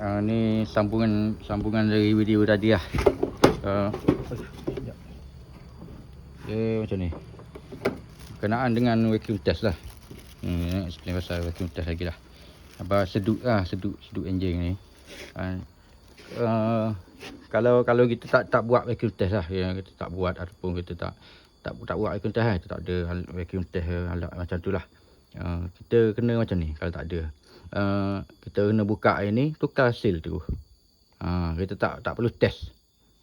uh, ni sambungan sambungan dari video tadi lah. Uh, dia macam ni. Kenaan dengan vacuum test lah. Hmm, nak explain pasal vacuum test lagi lah. Apa sedut lah, sedut sedut enjin ni. Uh, kalau kalau kita tak tak buat vacuum test lah, ya, kita tak buat ataupun kita tak tak tak buat vacuum test lah, kita tak ada vacuum test alat macam tu lah. Uh, kita kena macam ni kalau tak ada. Uh, kita kena buka air ni, tukar seal tu. Uh, kita tak tak perlu test.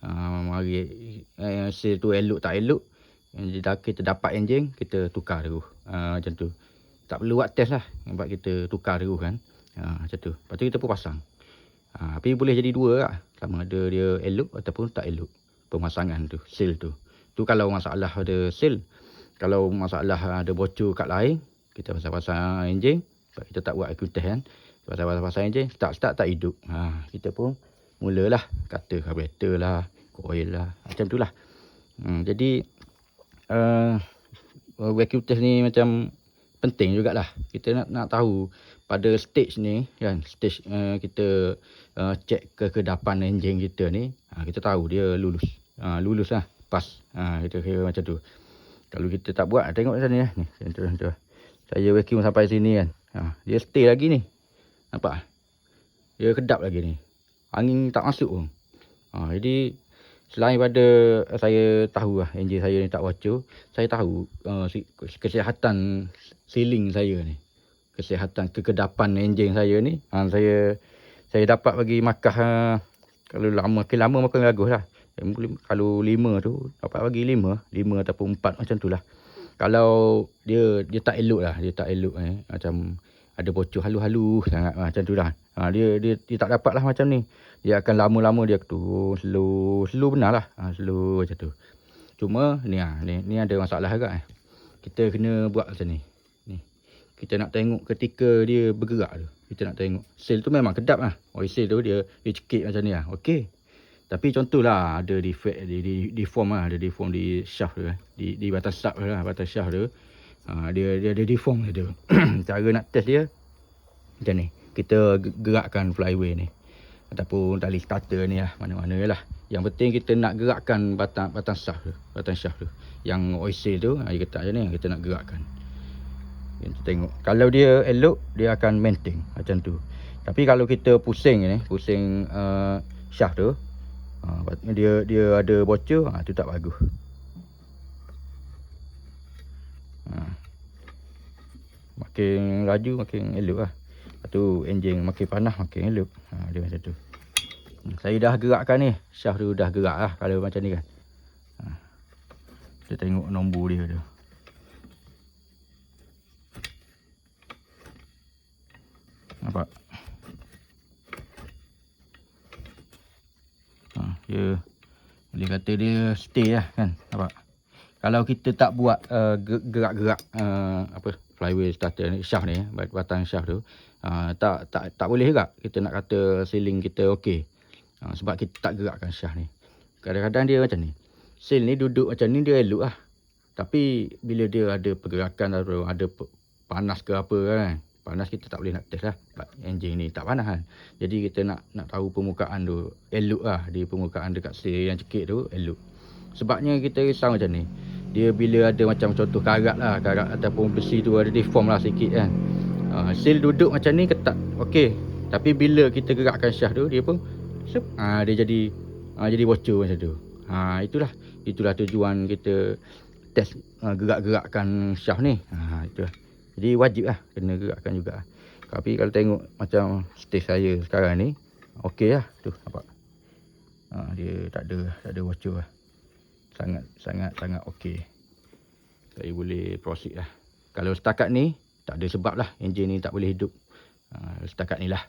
Uh, mari uh, seal tu elok tak elok. Yang dah kita dapat enjin, kita tukar dulu. Uh, macam tu. Tak perlu buat test lah. Sebab kita tukar dulu kan. Uh, macam tu. Lepas tu kita pun pasang. Uh, tapi boleh jadi dua lah. Sama ada dia elok ataupun tak elok. Pemasangan tu, seal tu. Tu kalau masalah ada seal. Kalau masalah ada bocor kat lain, kita pasang-pasang enjin. Sebab kita tak buat acute test kan. Pasang-pasang enjin, start-start tak hidup. Ha, kita pun mulalah kata carburetor lah, coil lah. Macam tu lah. Hmm, jadi, uh, vacuum test ni macam penting jugalah. Kita nak nak tahu pada stage ni kan, stage uh, kita uh, check kekedapan enjin kita ni, ha, kita tahu dia lulus. Ha, lulus lah, pas. Ha, kita kira macam tu. Kalau kita tak buat, tengok macam ni lah. Ni, tu. Saya vacuum sampai sini kan. Ha, dia stay lagi ni. Nampak? Dia kedap lagi ni. Angin tak masuk pun. Ha, jadi selain pada saya tahu lah enjin saya ni tak bocor, saya tahu uh, kesihatan sealing saya ni. Kesihatan kekedapan enjin saya ni. Ha, saya saya dapat bagi makah uh, kalau lama makin lama makin bagus lah. Kalau lima tu dapat bagi lima, lima ataupun empat macam tu lah. Kalau dia dia tak elok lah, dia tak elok eh. Macam ada bocor halu-halu sangat ah, macam tu lah. Ha, dia, dia dia tak dapat lah macam ni. Dia akan lama-lama dia tu slow, slow benar lah. Ha, slow macam tu. Cuma ni ah ni, ni ada masalah agak eh. Kita kena buat macam ni. Ni. Kita nak tengok ketika dia bergerak tu. Kita nak tengok. Seal tu memang kedap lah. Oil seal tu dia dia cekik macam ni lah. Okey. Tapi contohlah ada defect di, di, deform lah, ada deform di shaft tu eh. Di di batas sub lah, batas shaft tu. Ha, dia dia ada deform dia tu. Cara nak test dia macam ni. Kita ge- gerakkan flyway ni. Ataupun tali starter ni lah, mana-mana lah. Yang penting kita nak gerakkan batang batang shaft tu, batang shaft tu. Yang oil seal tu, ha, dia kata macam ni, kita nak gerakkan. Kita tengok. Kalau dia elok, dia akan maintain macam tu. Tapi kalau kita pusing ni, pusing uh, shaft tu, Ha, dia dia ada bocor, ha, tu tak bagus. Ha. Makin laju makin elok lah. Tu enjin makin panas makin elok. Ha, dia macam tu. Hmm, Saya dah gerakkan ni. Shaft tu dah gerak lah kalau macam ni kan. Ha. Kita tengok nombor dia tu. Nampak? Ha, dia boleh kata dia stay lah kan. Nampak? Kalau kita tak buat uh, ge- gerak-gerak uh, apa flyway starter ni, shaft ni, bat- batang shaft tu, uh, tak tak tak boleh gerak. Kita nak kata sealing kita okey. Uh, sebab kita tak gerakkan shaft ni. Kadang-kadang dia macam ni. Seal ni duduk macam ni dia elok lah. Tapi bila dia ada pergerakan atau ada panas ke apa kan. Panas kita tak boleh nak test lah. Sebab enjin ni tak panas kan. Jadi kita nak nak tahu permukaan tu elok lah. Di permukaan dekat seal yang cekik tu elok. Sebabnya kita risau macam ni. Dia bila ada macam contoh karat lah. Karat ataupun besi tu ada deform lah sikit kan. Uh, seal duduk macam ni ketat. Okey. Tapi bila kita gerakkan shaft tu dia pun sep, uh, dia jadi uh, jadi bocor macam tu. Ha itulah itulah tujuan kita test uh, gerak-gerakkan shaft ni. Ha itulah. Jadi wajib lah kena gerakkan juga. Tapi kalau tengok macam stage saya sekarang ni okey lah tu nampak. Ha, dia tak ada tak ada bocor lah. Sangat sangat sangat okey. Saya boleh proceed lah. Kalau setakat ni tak ada sebab lah enjin ni tak boleh hidup. Ha, setakat ni lah.